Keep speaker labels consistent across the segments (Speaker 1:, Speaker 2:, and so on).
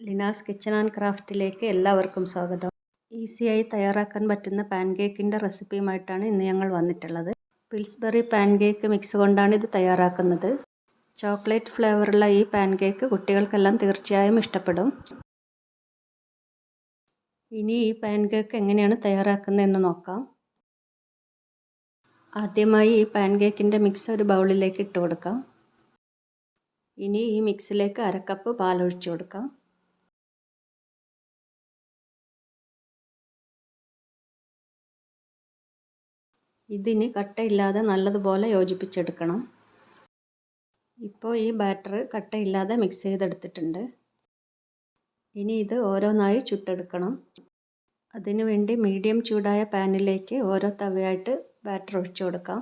Speaker 1: Leena's kitchen and ക്രാഫ്റ്റിലേക്ക് എല്ലാവർക്കും സ്വാഗതം. ഈസിയായി തയ്യാറാക്കാൻ പറ്റുന്ന പാൻകേക്കിന്റെ റെസിപ്പിയുമായിട്ടാണ് ഇന്ന് ഞങ്ങൾ വന്നിട്ടുള്ളത്. പിൽസ്ബെറി പാൻകേക്ക് മിക്സ് കൊണ്ടാണ് ഇത് തയ്യാറാക്കുന്നത്. ചോക്ലേറ്റ് ഫ്ലേവറുള്ള ഈ പാൻകേക്ക് കുട്ടികൾക്കെല്ലാം തീർച്ചയായും ഇഷ്ടപ്പെടും. ഇനി ഈ പാൻകേക്ക് എങ്ങനെയാണ് തയ്യാറാക്കുന്നതെന്ന് നോക്കാം. ആദ്യമായി ഈ പാൻകേക്കിന്റെ മിക്സ് ഒരു ബൗളിലേക്ക് ഇട്ട് കൊടുക്കാം. ഇനി ഈ മിക്സിലേക്ക് അരക്കപ്പ് പാലൊഴിച്ചു കൊടുക്കാം. ഇതിന് കട്ടയില്ലാതെ നല്ലതുപോലെ യോജിപ്പിച്ചെടുക്കണം. ഇപ്പോൾ ഈ ബാറ്റർ കട്ടയില്ലാതെ മിക്സ് ചെയ്തെടുത്തിട്ടുണ്ട്. ഇനി ഇത് ഓരോന്നായി ചുട്ടെടുക്കണം. അതിനു വേണ്ടി മീഡിയം ചൂടായ പാനിലേക്ക് ഓരോ തവയായിട്ട് ബാറ്റർ ഒഴിച്ചു കൊടുക്കാം.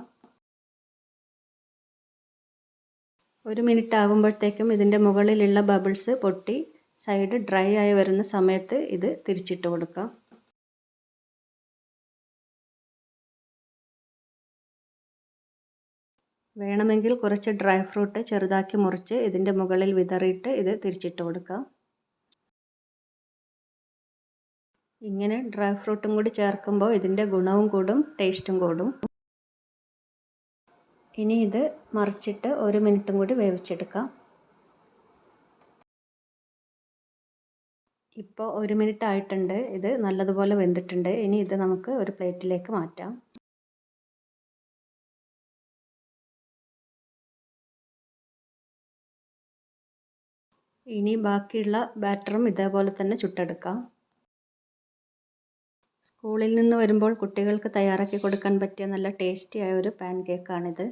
Speaker 1: ഒരു മിനിറ്റ് ആകുമ്പോഴത്തേക്കും ഇതിന്റെ മുകളിലുള്ള ബബിൾസ് പൊട്ടി സൈഡ് ഡ്രൈ ആയി വരുന്ന സമയത്ത് ഇത് തിരിച്ചിട്ട് കൊടുക്കാം. വേണമെങ്കിൽ കുറച്ച് ഡ്രൈ ഫ്രൂട്ട് ചെറുതാക്കി മുറിച്ച് ഇതിന്റെ മുകളിൽ വിതറിയിട്ട് ഇത് തിരിച്ചിട്ട് കൊടുക്കാം. ഇങ്ങനെ ഡ്രൈ ഫ്രൂട്ടും കൂടി ചേർക്കുമ്പോൾ ഇതിന്റെ ഗുണവും കൂടും ടേസ്റ്റും കൂടും. ഇനി ഇത് മറിച്ചിട്ട് ഒരു മിനിറ്റും കൂടി വേവിച്ചെടുക്കാം. ഇപ്പോൾ ഒരു മിനിറ്റ് ആയിട്ടുണ്ട് ഇത് നല്ലതുപോലെ വെന്തിട്ടുണ്ട്. ഇനി ഇത് നമുക്ക് ഒരു പ്ലേറ്റിലേക്ക് മാറ്റാം. ഇനി ബാക്കിയുള്ള ബാറ്ററും ഇതേപോലെ തന്നെ ചുട്ടെടുക്കാം. സ്കൂളിൽ നിന്ന് വരുമ്പോൾ കുട്ടികൾക്ക് തയ്യാറാക്കി കൊടുക്കാൻ പറ്റിയ നല്ല ടേസ്റ്റി ആയ ഒരു പാൻ കേക്കാണിത്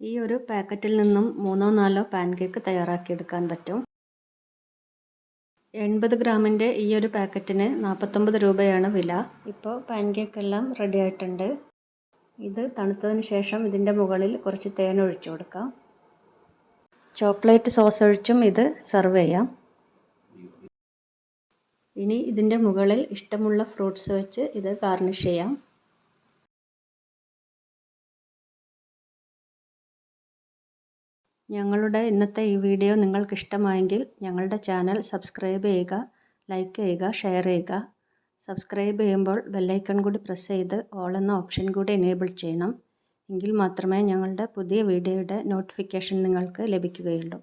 Speaker 1: ഈ ഒരു പാക്കറ്റിൽ നിന്നും മൂന്നോ നാലോ പാൻ കേക്ക് തയ്യാറാക്കിയെടുക്കാൻ പറ്റും. എൺപത് ഗ്രാമിന്റെ ഈ ഒരു പാക്കറ്റിന് നാൽപ്പത്തൊമ്പത് രൂപയാണ് വില. ഇപ്പോൾ പാൻ കേക്കെല്ലാം റെഡി ആയിട്ടുണ്ട്. ഇത് തണുത്തതിന് ശേഷം ഇതിന്റെ മുകളിൽ കുറച്ച് തേൻ ഒഴിച്ചു കൊടുക്കാം. ചോക്ലേറ്റ് സോസ് ഒഴിച്ചും ഇത് സെർവ് ചെയ്യാം. ഇനി ഇതിന്റെ മുകളിൽ ഇഷ്ടമുള്ള ഫ്രൂട്ട്സ് വെച്ച് ഇത് ഗാർണിഷ് ചെയ്യാം. ഞങ്ങളുടെ ഇന്നത്തെ ഈ വീഡിയോ നിങ്ങൾക്ക് ഇഷ്ടമായെങ്കിൽ ഞങ്ങളുടെ ചാനൽ സബ്സ്ക്രൈബ് ചെയ്യുക ലൈക്ക് ചെയ്യുക ഷെയർ ചെയ്യുക. സബ്സ്ക്രൈബ് ചെയ്യുമ്പോൾ ബെല്ലൈക്കൺ കൂടി പ്രസ് ചെയ്ത് ഓൾ എന്ന ഓപ്ഷൻ കൂടി എനേബിൾ ചെയ്യണം. എങ്കിൽ മാത്രമേ ഞങ്ങളുടെ പുതിയ വീഡിയോയുടെ നോട്ടിഫിക്കേഷൻ നിങ്ങൾക്ക് ലഭിക്കുകയുള്ളൂ.